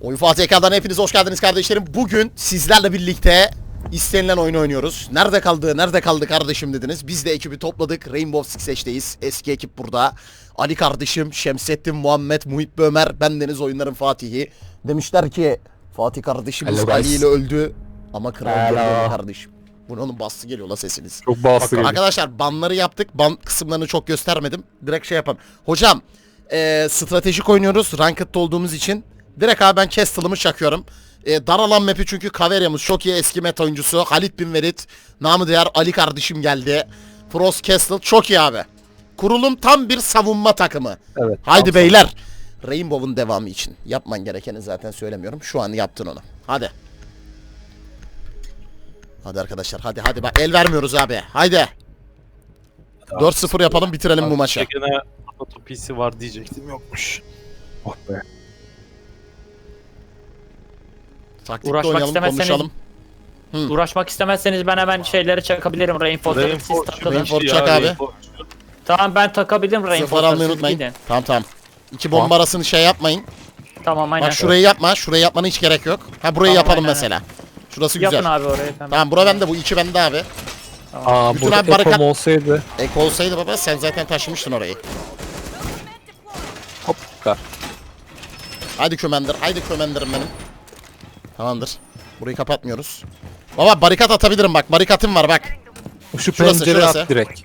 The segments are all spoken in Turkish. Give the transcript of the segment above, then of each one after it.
Oyun Fatih Ekran'dan hepiniz hoş geldiniz kardeşlerim. Bugün sizlerle birlikte istenilen oyunu oynuyoruz. Nerede kaldı, nerede kaldı kardeşim dediniz. Biz de ekibi topladık. Rainbow Six Siege'deyiz. Eski ekip burada. Ali kardeşim, Şemsettin, Muhammed, Muhit Bömer, bendeniz oyunların Fatih'i. Demişler ki Fatih kardeşimiz. Ali ile öldü. Ama kral Hello. görmedi kardeşim. Bunun onun bastı geliyor la sesiniz. Çok bastı geliyor. Arkadaşlar banları yaptık. Ban kısımlarını çok göstermedim. Direkt şey yapalım. Hocam eee, stratejik oynuyoruz. Ranked'da olduğumuz için. Direkt abi ben Castle'ımı çakıyorum. E, dar alan map'i çünkü Kaveria'mız çok iyi eski meta oyuncusu. Halit Bin Verit. Namı değer Ali kardeşim geldi. Frost Castle çok iyi abi. Kurulum tam bir savunma takımı. Evet. Haydi tam beyler. Rainbow'un devamı için. Yapman gerekeni zaten söylemiyorum. Şu an yaptın onu. Hadi. Hadi arkadaşlar hadi hadi bak el vermiyoruz abi. Haydi. 4-0 yapalım bitirelim bu maçı. Gene otopisi var diyecektim yokmuş. Oh be. Taktikle Uğraşmak oynayalım istemezseniz- konuşalım. Uğraşmak istemezseniz ben hemen şeyleri çakabilirim. Reinforce'ları siz takılın. Reinforce çak abi. Tamam ben takabilirim Sıfır Reinforce'ları almayı siz unutmayın. gidin. Tamam tamam. İki bomba arasını şey yapmayın. Tamam aynen. Bak şurayı yapma. Şurayı yapmana hiç gerek yok. Ha burayı Tamam, yapalım aynen. mesela. Şurası güzel. Yapın abi orayı. Tamam. Tamam bura bende bu iki bende abi. Aa Bütün burada abi barikat- Epom olsaydı Ek olsaydı baba sen zaten taşımıştın orayı. hop. Haydi kömendir. Haydi kömendirim benim. Tamamdır. Burayı kapatmıyoruz. Baba barikat atabilirim bak. Barikatım var bak. Şu Şurası, pencereye şurası. at direkt.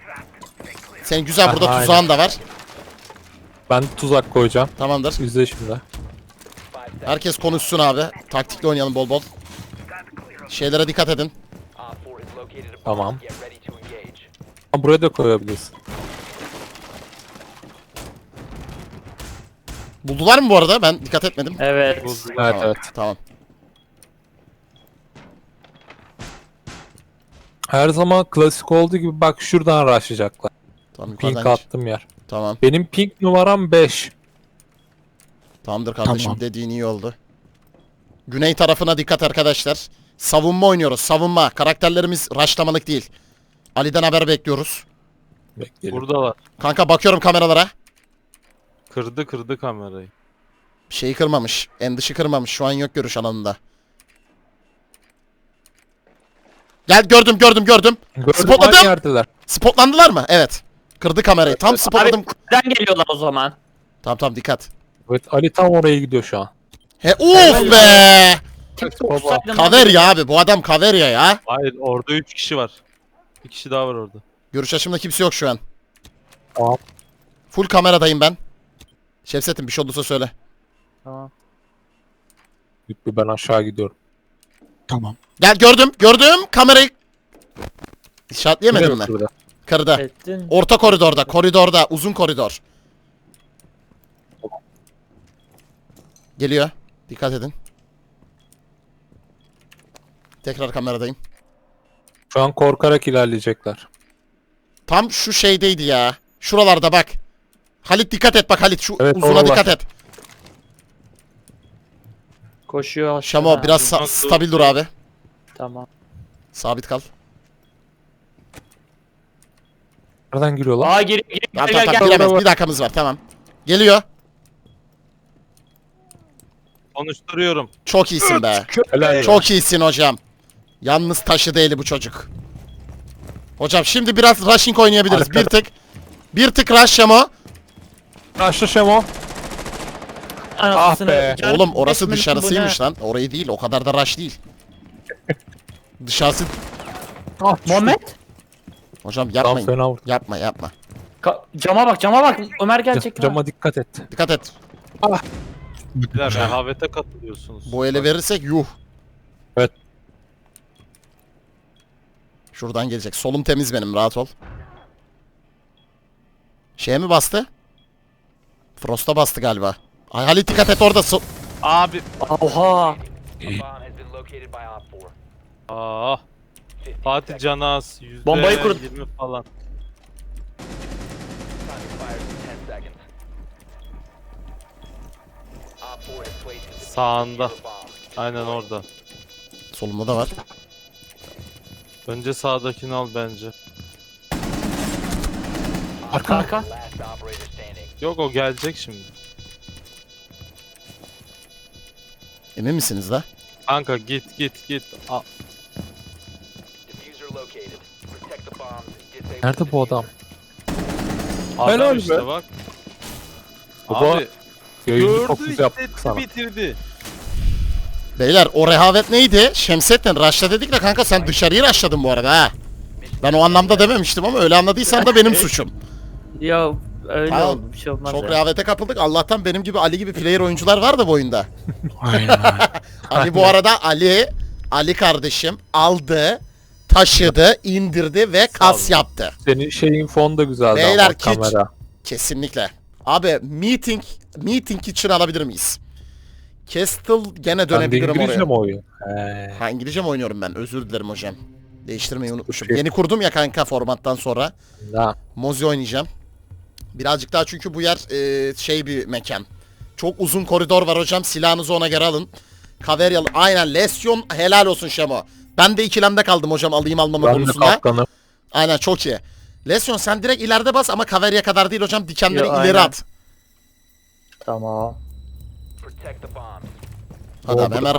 Senin güzel burada Aha, tuzağın da var. Ben tuzak koyacağım. Tamamdır. İzle şimdi. Herkes konuşsun abi. Taktikle oynayalım bol bol. Şeylere dikkat edin. Tamam. Ama buraya da koyabilirsin. Buldular mı bu arada? Ben dikkat etmedim. Evet. Evet Tamam, evet. Tamam. Her zaman klasik olduğu gibi bak şuradan rushlayacaklar. Tamam Pink yukarıdan geç. attım yer. Tamam. Benim pink numaram 5. Tamamdır kardeşim Tamam. dediğin iyi oldu. Güney tarafına dikkat arkadaşlar. Savunma oynuyoruz. Savunma. Karakterlerimiz raşlamalık değil. Ali'den haber bekliyoruz. Bekleyelim. Buradalar. Kanka bakıyorum kameralara. Kırdı kırdı kamerayı. Şeyi kırmamış. En dışı kırmamış. Şu an yok görüş alanında. Gel gördüm gördüm gördüm. Gördüm Spotladım. yerdeler. Spotlandılar mı? Evet. Kırdı kamerayı. Tam spotladım. Abi neden geliyorlar o zaman? Tamam tamam dikkat. Evet Ali tam oraya gidiyor şu an. He uf be. Tutsaydım. Kaverya abi. Bu adam kaverya ya. Hayır orada 3 kişi var. Bir kişi daha var orada. Görüş açımda kimse yok şu an. Tamam. Full kameradayım ben. Şevset'im bir şey olursa söyle. Tamam. Lütfü ben aşağı gidiyorum. Gel gördüm gördüm kamerayı. İşaretleyemedim Yine mi? burada. Kırdı. Ettin. Orta koridorda, koridorda, uzun koridor. Geliyor. Dikkat edin. Tekrar kameradayım. Şu an korkarak ilerleyecekler. Tam şu şeydeydi ya. Şuralarda bak. Halit dikkat et bak Halit şu Evet, uzuna oralar. dikkat et. Koşuyor. Şamo aşağı. biraz sa- stabil dur abi. Tamam. Sabit kal. Nereden giriyorlar? Aa gir gir Tamam gel tamam gel tamam gel. giremez. Bir dakikamız var tamam. Geliyor. Konuşturuyorum. Çok iyisin be. Helal. Çok iyisin hocam. Yalnız taşı değil bu çocuk. Hocam şimdi biraz rushing oynayabiliriz. Arkada. Bir tık. Bir tık rush Şamo. Aşağı Şemo. Anasını- Ah be. Oğlum orası dışarısıymış lan. Orayı değil. O kadar da rush değil. Dışarısı. Ah, Muhammed. Hocam yapmayın. fena vurdu. Yapma yapma. Ka- cama bak cama bak. Ömer gelecek. Cama. Cama dikkat et. Dikkat et. Biler rehavete katılıyorsunuz. Bu ele verirsek yuh. Evet. Şuradan gelecek. Solum temiz benim. Rahat ol. Şeye mi bastı? Frost'a bastı galiba. Ay Halit dikkat et orada. So- Abi. Oha. Aa. Fatih Canaz. Yüzde Bombayı kur- 20 falan. Sağında. Aynen orada. Solumda da var. Önce sağdakini al bence. Arka arka. Yok o gelecek şimdi. Emin misiniz la? Kanka git git git. A- Nerede bu adam? Adam Helal işte be. bak. Baba, Abi çok gördü güzel yaptık sana. bitirdi. Beyler o rehavet neydi? Şemsettin raşla dedik de kanka sen dışarıyı raşladın bu arada ha. Ben o anlamda dememiştim ama öyle anladıysan da benim suçum. Ya öyle Tamam. oldu bir şey olmaz Çok ya. rehavete kapıldık. Allah'tan benim gibi Ali gibi player oyuncular var da bu oyunda. Aynen. Ali bu arada Ali, Ali kardeşim aldı, taşıdı, indirdi ve kas yaptı. Senin şeyin fon da güzeldi Beyler, ama kiç- kamera. Kesinlikle. Abi meeting meeting için alabilir miyiz? Kestel gene Ben de dönebilirim İngilizce oraya. mi oyun? He. Ha İngilizce mi oynuyorum ben? Özür dilerim hocam. Değiştirmeyi unutmuşum. Yeni kurdum ya kanka formattan sonra. Da. Mozi oynayacağım. Birazcık daha çünkü bu yer e, şey bir mekan. Çok uzun koridor var hocam. Silahınızı ona göre alın. Kaveryalı. Aynen. Lesyon helal olsun Şemo. Ben de ikilemde kaldım hocam alayım almama Ben de konusunda. Aynen çok iyi. Lesyon sen direkt ileride bas ama kaverya kadar değil hocam. Dikenleri Yo, ileri aynen. at. Tamam. Hadi abi hemen.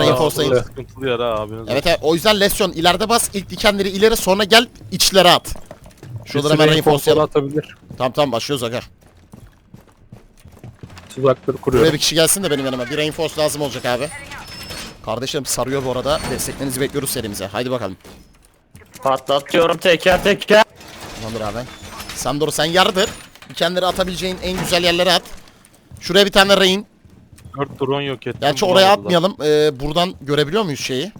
Sıkıntılı yer ha abiniz. Evet evet o yüzden Lesyon ileride bas. ilk dikenleri ileri sonra gel içlere at. Şuraları hemen reinforce'layalım. atabilir. Tamam tamam başlıyoruz aga. Tuzakları Buraya kuruyorum. bir kişi gelsin de benim yanıma. Bir reinforce lazım olacak abi. Kardeşim sarıyor bu arada. Desteklerinizi bekliyoruz serimize. Haydi bakalım. Patlatıyorum teker teker. Tamamdır abi. Sen doğru sen yardır. Dikenleri atabileceğin en güzel yerlere at. Şuraya bir tane rein. 4 drone yok ettim. Gerçi oraya bulamadılar. atmayalım. Ee, buradan görebiliyor muyuz şeyi?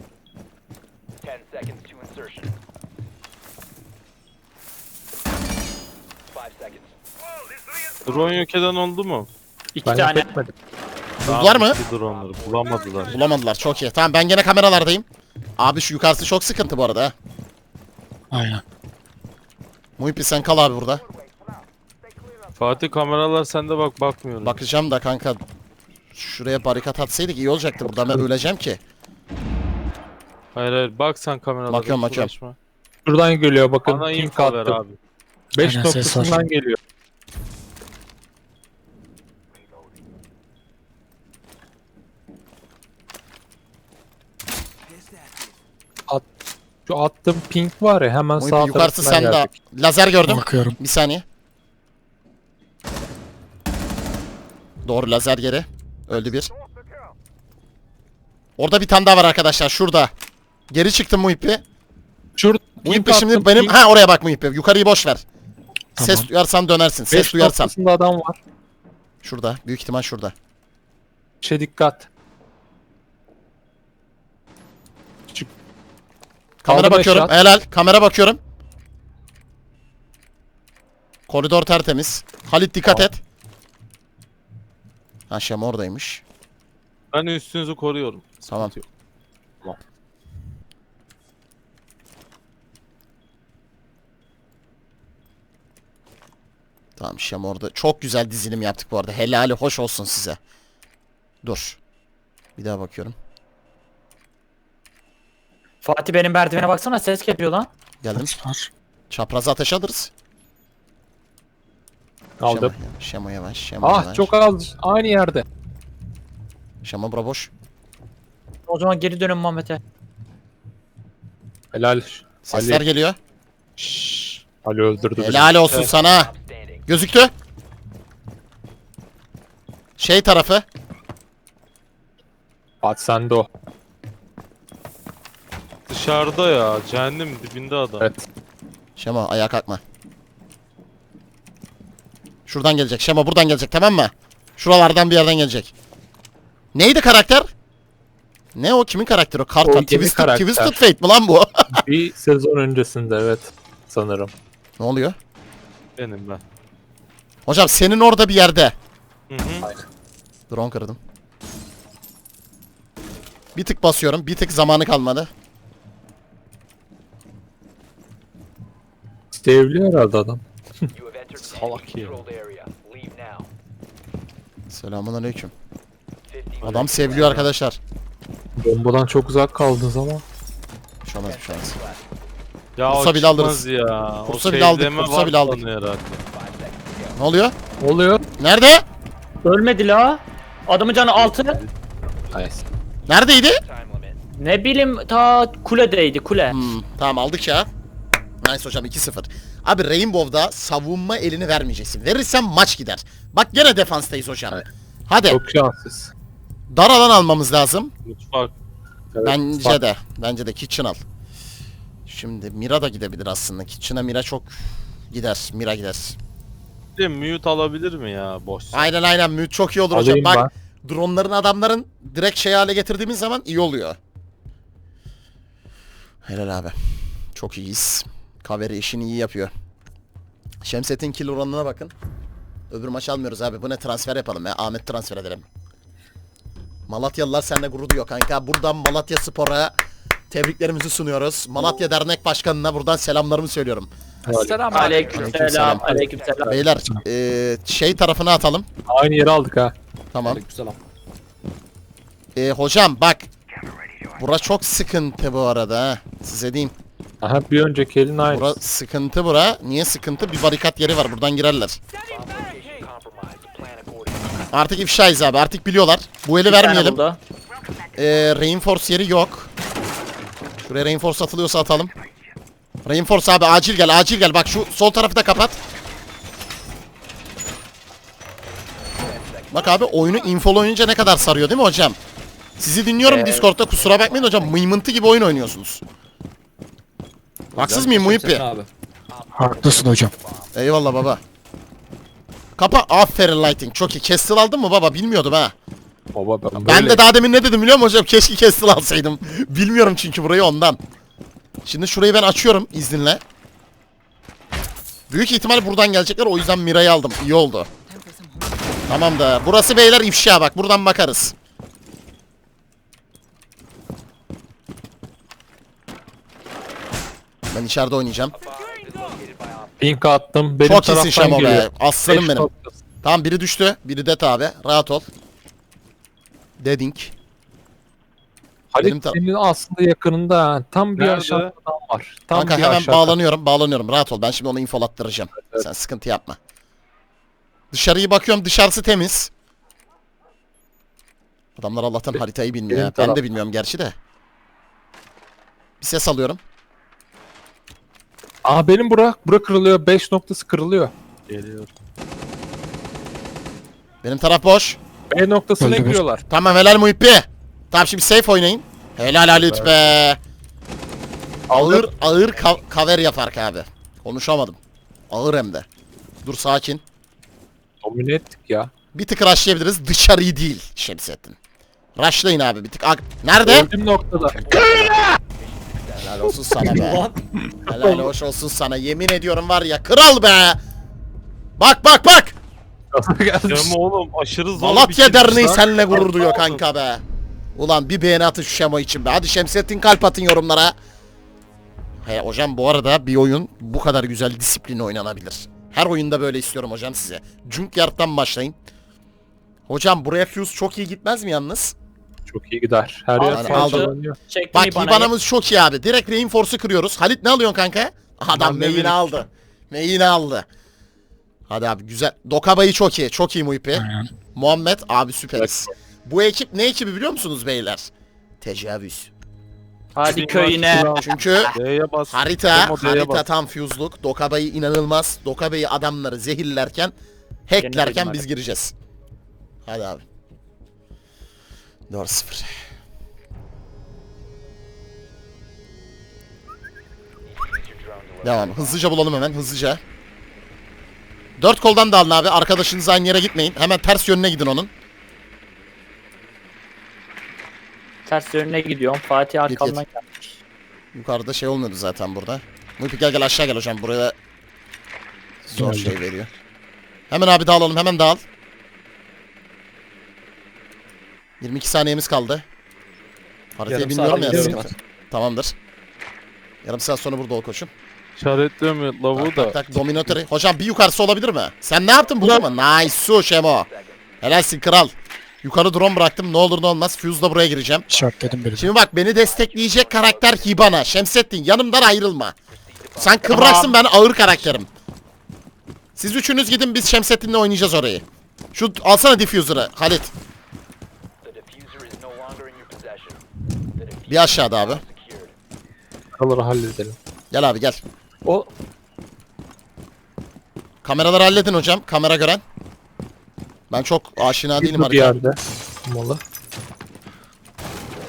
Drone yok eden oldu mu? İki Ben tane. etmedim. Buldular mı? drone'ları bulamadılar. Bulamadılar. Çok iyi. Tamam ben gene kameralardayım. Abi şu yukarısı çok sıkıntı bu arada. ha. Aynen. Muhippi sen kal abi burada. Fatih kameralar sende bak bakmıyorum. Bakacağım da kanka. Şuraya barikat atsaydık iyi olacaktı. Burada ben öleceğim ki. Hayır hayır bak sen kameralara. Bakıyorum, hiç bakıyorum. uğraşma. Şuradan geliyor bakın. Bana Pink info ver abi. 5 Aynen, ses var. noktasından geliyor. Şu attığım pink var ya hemen Muhippi sağ yukarısı tarafından sende. gelecek. Lazer gördüm. Bakıyorum. Bir saniye. Doğru lazer geri. Öldü bir. Orada bir tane daha var arkadaşlar şurada. Geri çıktım Muhippi. Şurada Muhippi şimdi benim... Ha oraya bak Muhippi. Yukarıyı boş ver. Ses Tamam. duyarsan dönersin. Ses 5 duyarsan. noktasında adam var. Şurada. Büyük ihtimal şurada. Şey dikkat. Kamera Aldım bakıyorum. eşya. Helal. Kamera bakıyorum. Koridor tertemiz. Halit dikkat Tamam. et. Ha Şem oradaymış. Ben üstünüzü koruyorum. Tamam. Sıkıntı yok. Tamam. Tamam Şem orada. Çok güzel dizilim yaptık bu arada. Helali hoş olsun size. Dur. Bir daha bakıyorum. Fatih benim merdivene baksana ses geliyor lan. Geldim. Var. Çaprazı ateş alırız. Aldım. Şemo yavaş. Şemo Ah yavaş. çok az. Aynı yerde. Şemo bura boş. O zaman geri dönün Muhammed'e. Helal. Sesler Ali. geliyor. Şşş. Ali öldürdü beni. Helal olsun sana. Gözüktü. Şey tarafı. Fatih sende o. Dışarıda ya. Cehennem dibinde adam. Evet. Şemo ayağa kalkma. Şuradan gelecek. Şemo buradan gelecek tamam mı? Şuralardan bir yerden gelecek. Neydi karakter? Ne o? Kimin karakteri o? O Kartal. yeni Twisted, karakter. Twisted Fate mi lan bu? Bir sezon öncesinde evet. Sanırım. ne oluyor? Benim ben. Hocam senin orada bir yerde. Hı hı. Drone kırdım. Bir tık basıyorum. Bir tık zamanı kalmadı. Sevli herhalde adam. Salak ya. Selamun aleyküm. Adam seviliyor arkadaşlar. Bombadan çok uzak kaldınız ama. Bir şey olmaz bir şey olmaz. Ya Kursa o bile çıkmaz alırız. ya. Kursa o bile aldık, sevdeme kursa var bile aldık. sanıyor herhalde. Ne oluyor? Oluyor. Nerede? Ölmedi la. Adamın canı altı. Neredeydi? Ne bileyim ta kuledeydi kule. Hmm, tamam aldık ya. Nice hocam 2-0. Abi Rainbow'da savunma elini vermeyeceksin. Verirsen maç gider. Bak gene defanstayız hocam. Hadi Çok şanssız. dar alan almamız lazım. Mutfak. Evet, Bence bak, de. Bence de Kitchen al. Şimdi Mira da gidebilir aslında. Kitchen'a Mira çok gider. Mira gider. Bir de mute alabilir mi ya boş? Aynen aynen mute çok iyi olur hocam. Alayım Bak dronların adamların direkt şey hale getirdiğimiz zaman iyi oluyor. Helal abi. Çok iyiyiz. Kaveri işini iyi yapıyor. Şemset'in kill oranına bakın. Öbür maç almıyoruz abi. Bu ne transfer yapalım ya. Ahmet transfer edelim. Malatyalılar seninle gurur duyuyor kanka. Buradan Malatya Spor'a tebriklerimizi sunuyoruz. Malatya Dernek Başkanı'na buradan selamlarımı söylüyorum. Selam Aleykümselam. Aleykümselam. Aleykümselam. Beyler eee, şey tarafına atalım. Aynı yeri aldık ha. Tamam. Ee, hocam bak. Bura çok sıkıntı bu arada ha. Size diyeyim. Aha bir önceki elin aynı. Bura sıkıntı bura. Niye sıkıntı? Bir barikat yeri var. Buradan girerler. Artık ifşayız abi. Artık biliyorlar. Bu eli Bir tane vermeyelim. buldu. Ee, reinforce yeri yok. Şuraya reinforce atılıyorsa atalım. Reinforce abi acil gel acil gel. Bak şu sol tarafı da kapat. Bak abi oyunu infol oynayınca ne kadar sarıyor değil mi hocam? Sizi dinliyorum Evet. Discord'da kusura bakmayın hocam. Mıymıntı gibi oyun oynuyorsunuz. Haksız mıyım Muhippi? Haklısın hocam. Eyvallah baba. Kapa. Aferin Lighting. Çok iyi. Kestil aldın mı baba? Bilmiyordum ha. Baba ben Ben böyle- de daha demin ne dedim biliyor musun hocam? Keşke Kestil alsaydım. Bilmiyorum çünkü burayı ondan. Şimdi şurayı ben açıyorum izninle. Büyük ihtimal buradan gelecekler o yüzden Mira'yı aldım. İyi oldu. Tamam da burası beyler ifşa bak buradan bakarız. Ben içeride oynayacağım. Pink attım. Benim Çok iyisin taraftan Şamo be. geliyor. Aslanım Beş benim. noktası. Tamam biri düştü. Biri det abi. Rahat ol. Dedink. Benim Halit tar- senin aslında yakınında ha. Tam bir Nerede? aşağıda adam var. Tam Kanka bir hemen aşağıda. bağlanıyorum. Bağlanıyorum. Rahat ol. Ben şimdi onu infolattıracağım. Evet. Sen sıkıntı yapma. Dışarıyı bakıyorum. Dışarısı temiz. Adamlar Allah'tan haritayı bilmiyor. benim ya. Ben taraf- de bilmiyorum gerçi de. Bir ses alıyorum. Aa benim bura. Bura kırılıyor. 5 noktası kırılıyor. Geliyor. Benim taraf boş. B noktasına Öldü bir. giriyorlar. Tamam helal Muhibbi. Tamam şimdi safe oynayın. Helal Halit be. Ağır ağır ka- kaver yapar abi. Konuşamadım. Ağır hem de. Dur sakin. Domine ettik ya. Bir tık rushlayabiliriz. Dışarıyı değil Şemsettin. Rushlayın abi bir tık. Ak- Nerede? Öldüm noktada. Helal olsun sana be. Helal hoş olsun sana. Yemin ediyorum var ya kral be. Bak bak bak. Ama oğlum aşırı zor Malatya bir Derneği lan. seninle gurur duyuyor kanka be. Ulan bir beğeni atın şu şemo için be. Hadi Şemsettin kalp atın yorumlara. He hocam bu arada bir oyun bu kadar güzel disiplin oynanabilir. Her oyunda böyle istiyorum hocam size. Junkyard'dan başlayın. Hocam buraya Fuse çok iyi gitmez mi yalnız? Çok iyi gider. Her yer aldım. parçalanıyor. Çek Bak Nibana'yı. Hibana'mız çok iyi abi. Direkt Reinforce'u kırıyoruz. Halit ne alıyorsun kanka? Adam Ben de meyini aldı. Meyini aldı. Hadi abi güzel. Dokabayı çok iyi. Çok iyi Muhipi. Aynen. Muhammed abi süperiz. Bu ekip ne ekibi biliyor musunuz beyler? Tecavüz. Hadi köyüne. Çünkü D'ye bas. harita, Demo D'ye harita bas. tam fuse'luk. Dokabayı inanılmaz. Dokabayı adamları zehirlerken, hacklerken Cennet biz gireceğiz. Hadi abi. 4-0. Devam. Hızlıca bulalım hemen. Hızlıca. Dört koldan da alın abi. Arkadaşınız aynı yere gitmeyin. Hemen ters yönüne gidin onun. Ters yönüne gidiyorum. Fatih Git, arkamdan gelmiş. Yukarıda şey olmuyordu zaten burada. Mupi gel gel aşağı gel hocam. Buraya zor şey veriyor. Hemen abi dağılalım. Hemen dağıl. 22 saniyemiz kaldı. Haritayı Yarım bilmiyorum ya. sıkıntı. Tamamdır. Yarım saat sonra burada ol koçum. İşaretlemiyor lavuğu Tak da. tak tak dominatörü. Hocam bir yukarısı olabilir mi? Sen ne yaptın buldun mu? Nice su Şemo. Helalsin kral. Yukarı drone bıraktım. Ne olur ne olmaz. Fuse'la buraya gireceğim. İşaretledim birini. Şimdi bak beni destekleyecek karakter Hibana. Şemsettin yanımdan ayrılma. Sen kıvraksın ben ağır karakterim. Siz üçünüz gidin biz Şemsettin'le oynayacağız orayı. Şu alsana diffuser'ı Halit. Bir aşağıda abi. Buraları halledelim. Gel abi gel. O Kameraları halledin hocam. Kamera gören. Ben çok aşina değilim bir haritaya. yerde. Malı.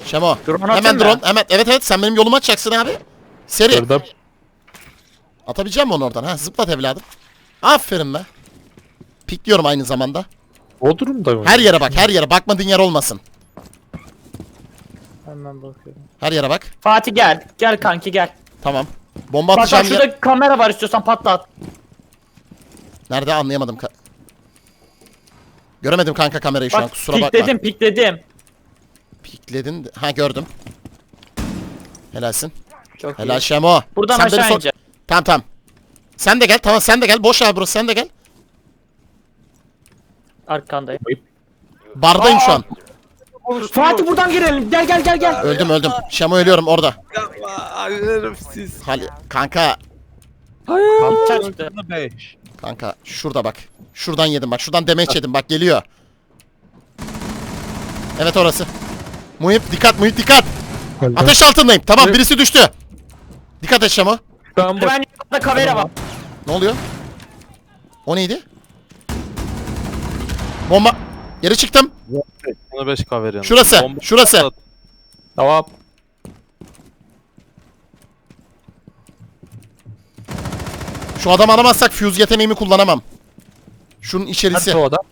Şemo. Drone hemen atayım drone. Hemen. Evet evet sen benim yolumu açacaksın abi. Seri. Kırdım. Atabileceğim mi onu oradan? Ha zıplat evladım. Aferin be. Pikliyorum aynı zamanda. Bodrum'da mı? Her yere bak her yere. Bakmadığın yer olmasın. Hemen bakıyorum. Her yere bak. Fatih gel. Gel kanki gel. Tamam. Bomba Bak bak atacağım yer. şurada kamera var istiyorsan patlat. Nerede anlayamadım. Ka- Göremedim kanka kamerayı şu an Bak kusura bakma. pikledim pikledim. Pikledin. de- Ha gördüm. Helalsin. Çok Helal iyi. Şemo. Buradan Sen beni aşağı sok- ineceğim. Tamam tamam. Sen de gel. Tamam sen de gel. Boş abi burası sen de gel. Arkandayım. Bardayım şu an. Fatih buradan girelim. Gel gel gel gel. Öldüm öldüm. Şemo ölüyorum orada. siz. Hal kanka. 5. kanka şurada bak. Şuradan yedim bak. Şuradan demeç yedim bak geliyor. Evet orası. Muhip dikkat Muhip dikkat. Ateş altındayım. Tamam birisi düştü. Dikkat et Şemo. Ben bak. Ben yanımda kamera var. Ne oluyor? O neydi? Bomba. Geri çıktım. Bana 5 kaverin. Şurası, şurası. Tamam. Şu adamı alamazsak fuse yeteneğimi kullanamam. Şunun içerisi. Nerede o adam?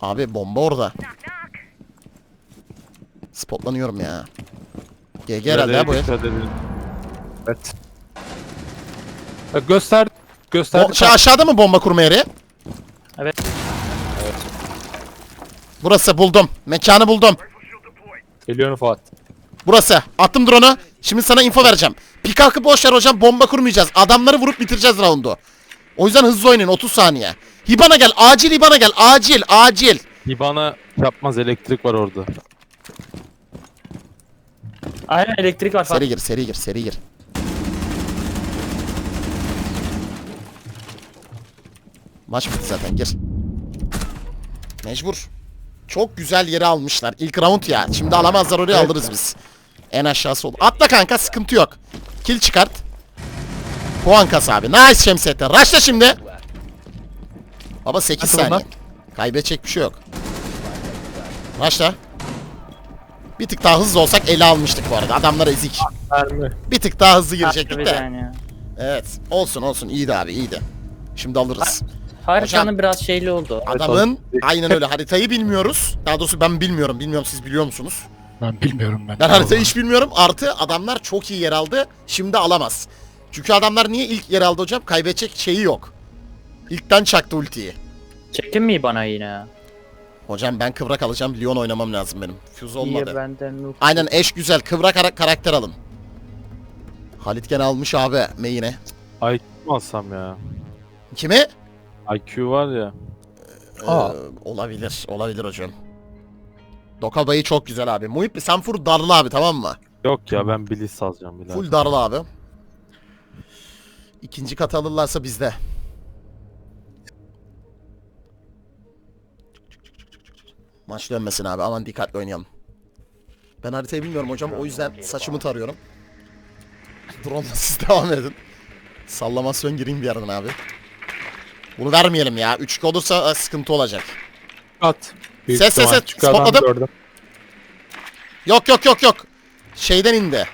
Abi bomba orada. Spotlanıyorum ya. GG herhalde ya bu el. Evet. Göster. Göster. Şey, aşağıda mı bomba kurma yeri? Evet. Burası buldum. Mekanı buldum. Geliyorum Fuat. Burası. Attım drone'u. Şimdi sana info vereceğim. Pikakı boş ver hocam. Bomba kurmayacağız. Adamları vurup bitireceğiz roundu. O yüzden hızlı oynayın 30 saniye. Hibana gel. Acil Hibana gel. Acil. Acil. Hibana yapmaz elektrik var orada. Aynen elektrik var Seri gir. Seri gir. Seri gir. Maç bitti zaten. Gir. Mecbur. Çok güzel yeri almışlar. İlk round ya. Şimdi alamazlar oraya alırız biz. En aşağısı olur. Atla kanka sıkıntı yok. Kill çıkart. Puan kas abi. Nice Şemsettin. Raşla şimdi. Baba 8 Hadi saniye. Kaybedecek bir şey yok. Raşla. Bir tık daha hızlı olsak ele almıştık bu arada. Adamlar ezik. Mermi. Bir tık daha hızlı Haklı girecektik de. Evet. Olsun olsun. İyiydi abi iyiydi. Şimdi alırız. Haritanın biraz şeyli oldu. Adamın aynen öyle haritayı bilmiyoruz. Daha doğrusu ben bilmiyorum. Bilmiyorum siz biliyor musunuz? Ben bilmiyorum ben. Ben haritayı hiç bilmiyorum. Artı adamlar çok iyi yer aldı. Şimdi alamaz. Çünkü adamlar niye ilk yer aldı hocam? Kaybedecek şeyi yok. İlkten çaktı ultiyi. Çektin mi bana yine? Hocam ben kıvrak alacağım. Leon oynamam lazım benim. Fuse olmadı. İyi benden. Aynen eş güzel. Kıvrak kara- karakter alın. Halit gene almış abi main'e. IQ mu alsam ya? Kimi? IQ var ya. Aa. Ee, olabilir. Olabilir hocam. Dokaba'yı çok güzel abi. Muhip sen full darlı abi tamam mı? Yok ya ben Bliss alacağım bile. Full darlı abi. İkinci kat alırlarsa bizde. Maç dönmesin abi. Aman dikkatli oynayalım. Ben haritayı bilmiyorum hocam. O yüzden saçımı tarıyorum. Drone'la siz devam edin. Sallamasyon gireyim bir yerden abi. Bunu vermeyelim ya. 3 olursa e, sıkıntı olacak. At. Büyük Ses, ses, ses. Spotladım. gördüm. Yok yok yok yok. Şeyden indi.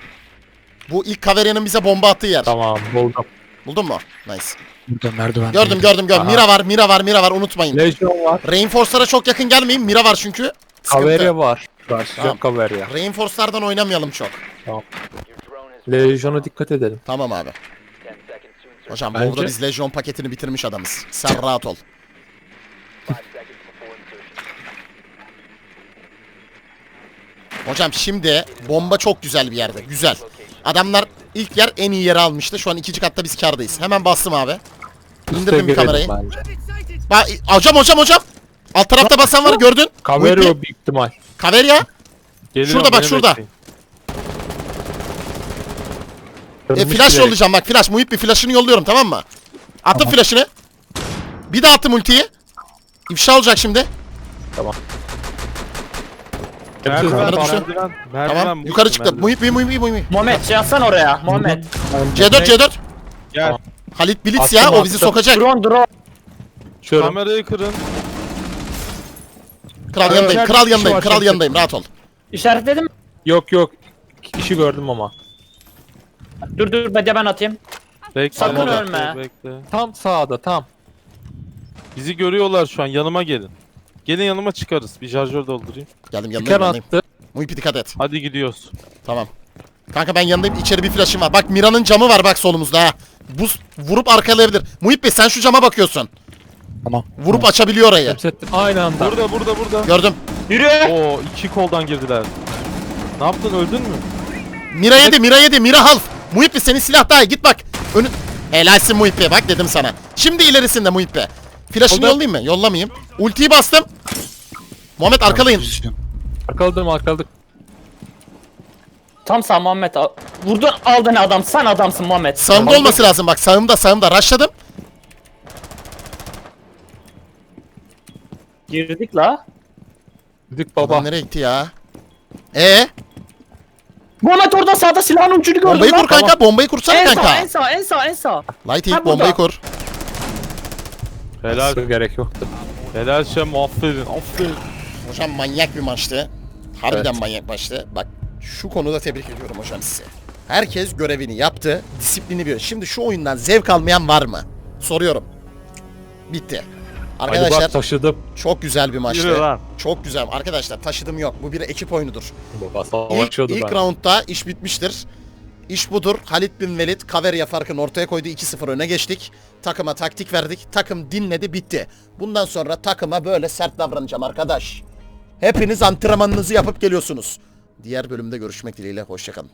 Bu ilk Kaverya'nın bize bomba attığı yer. Tamam buldum. Buldun mu? Nice. Burada merdiven. Gördüm gördüm gördüm. Aha. Mira var, Mira var, Mira var. Unutmayın. Legion var. Reinforce'lara çok yakın gelmeyin. Mira var çünkü. Sıkıntı. Kaverya var. Karşıca Tamam. Kaverya. Reinforce'lardan oynamayalım çok. Legion'a dikkat edelim. Tamam abi. Hocam Bence- burada biz Legion paketini bitirmiş adamız. Sen rahat ol. Hocam şimdi bomba çok güzel bir yerde. Güzel. Adamlar ilk yer en iyi yere almıştı. Şu an ikinci katta biz kardayız. Hemen bastım abi. İndirdim bir kamerayı. Bak, hocam hocam hocam. Alt tarafta basan var gördün. Muhittin- büyük ihtimal. Kaverya. Geliyorum, Şurada bak, şurada. bekleyin. E, flash direkt. yollayacağım bak flash. Muhit bir flash'ını yolluyorum tamam mı? Attım Tamam. flash'ını. Bir daha attım ultiyi. İfşa olacak şimdi. Merdiven, Kamera düştü. merdiven, merdiven. Tamam. Yukarı çıktı. merdiven. Muhip muhip muhip muhip. Muhammed şey atsana oraya. Muhammed. C4 C4. Gel. Halit Blitz Attım, ya o bizi attım. sokacak. Drone drone. Şöyle. Kamerayı kırın. Kral yanındayım. Kral yanındayım. Kral yanındayım. Rahat ol. İşaretledim. Yok yok. İki kişi gördüm ama. Dur dur hadi ben atayım. Bekle. Sakın bekle, ölme. Bekle. Tam sağda tam. Bizi görüyorlar şu an. Yanıma gelin. Gelin yanıma çıkarız. Bir şarjör doldurayım. Geldim Diken yanındayım. yanındayım. attı. Muhip'i dikkat et. Hadi gidiyoruz. Tamam. Kanka ben yanındayım. İçeri bir flash'ım var. Bak Mira'nın camı var bak solumuzda ha. Buz vurup arkalayabilir. Muhip Bey sen şu cama bakıyorsun. Tamam. Vurup açabiliyor orayı. Hepsettim. Aynı anda. Burada burada burada. Gördüm. Yürü. Oo iki koldan girdiler. Ne yaptın öldün mü? Mira yedi, Mira yedi, Mira half. Muhip Bey senin silah daha iyi. Git bak. Önü... Helalsin Muhip Bey. Bak dedim sana. Şimdi ilerisinde Muhip Bey. Flash'ını Oldu. yollayayım mı? Yollamayayım. Ultiyi bastım. Muhammed arkalayın. Arkaladım arkaladık. Tam sağ Muhammed. al- Vurdun aldın adam. Sen adamsın Muhammed. Sağımda Aldın. olması lazım bak. Sağımda sağımda. Rushladım. Girdik la. Dedik Baba. baba. nereye gitti ya? Ee, Muhammed orada sağda silahın ucunu gördüm bombayı lan. kur kanka. Bombayı kursana En sağ kanka. en sağ en sağ en sağ. Light Ha, hit bombayı kur. Helal. Gerek yoktu. Helal Şem aferin. Aferin. Hocam manyak bir maçtı. Harbiden Evet. manyak maçtı. Bak şu konuda tebrik ediyorum hocam size. Herkes görevini yaptı. Disiplini bir. Şimdi şu oyundan zevk almayan var mı? Soruyorum. Bitti. Hadi Arkadaşlar bak taşıdım. çok güzel bir maçtı. Yürü lan. Çok güzel. Arkadaşlar taşıdım yok. Bu bir ekip oyunudur. İlk, ilk ben. roundda iş bitmiştir. İş budur. Halit bin Velid Kaveria farkını ortaya koydu. 2-0 öne geçtik. Takıma taktik verdik. Takım dinledi bitti. Bundan sonra takıma böyle sert davranacağım arkadaş. Hepiniz antrenmanınızı yapıp geliyorsunuz. Diğer bölümde görüşmek dileğiyle. Hoşçakalın.